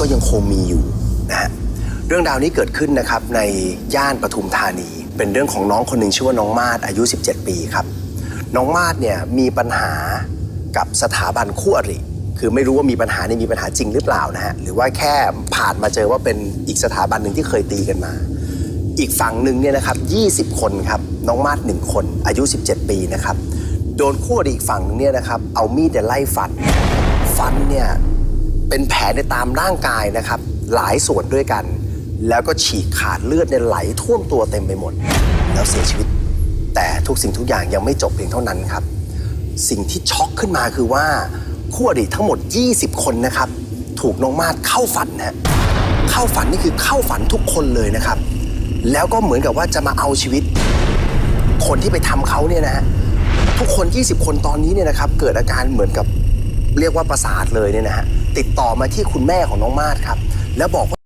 ก็ยังคงมีอยู่นะฮะเรื่องราวนี้เกิดขึ้นนะครับในย่านปทุมธานี เป็นเรื่องของน้องคนหนึ่งชื่อว่าน้องมาดอายุ 17 ปีครับ น้องมาดเนี่ยมีปัญหากับสถาบันคู่อริ คือไม่รู้ว่ามีปัญหานี่มีปัญหาจริงหรือเปล่านะฮะหรือว่าแค่ผ่านมาเจอว่าเป็นอีกสถาบันหนึ่งที่เคยตีกันมา อีกฝั่งหนึ่งเนี่ยนะครับ20 คนครับน้องมาดหนึ่งคนอายุ 17 ปีนะครับโดนคู่อริอีกฝั่งหนึงเนี่ยนะครับเอามีดเนี่ยไล่ฟันฟันเนี่ย เป็นแผลในตามร่างกายนะครับ หลายส่วนด้วยกัน แล้วก็ฉีกขาดเลือดเนี่ยไหลท่วมตัวเต็มไปหมด แล้วเสียชีวิต แต่ทุกสิ่งทุกอย่างยังไม่จบเพียงเท่านั้นครับ สิ่งที่ช็อกขึ้นมาคือว่าคู่อริทั้งหมด 20 คนนะครับ ถูกน้องมาดเข้าฝันนะฮะเข้าฝันนี่คือเข้าฝันทุกคนเลยนะครับ แล้วก็เหมือนกับว่าจะมาเอาชีวิต คนที่ไปทำเขาเนี่ยนะฮะทุกคน 20 คนตอนนี้เนี่ยนะครับ เกิดอาการเหมือนกับ เรียกว่าประสาทเลยเนี่ยนะฮะติดต่อมาที่คุณแม่ของน้องมาดครับ แล้วบอกว่า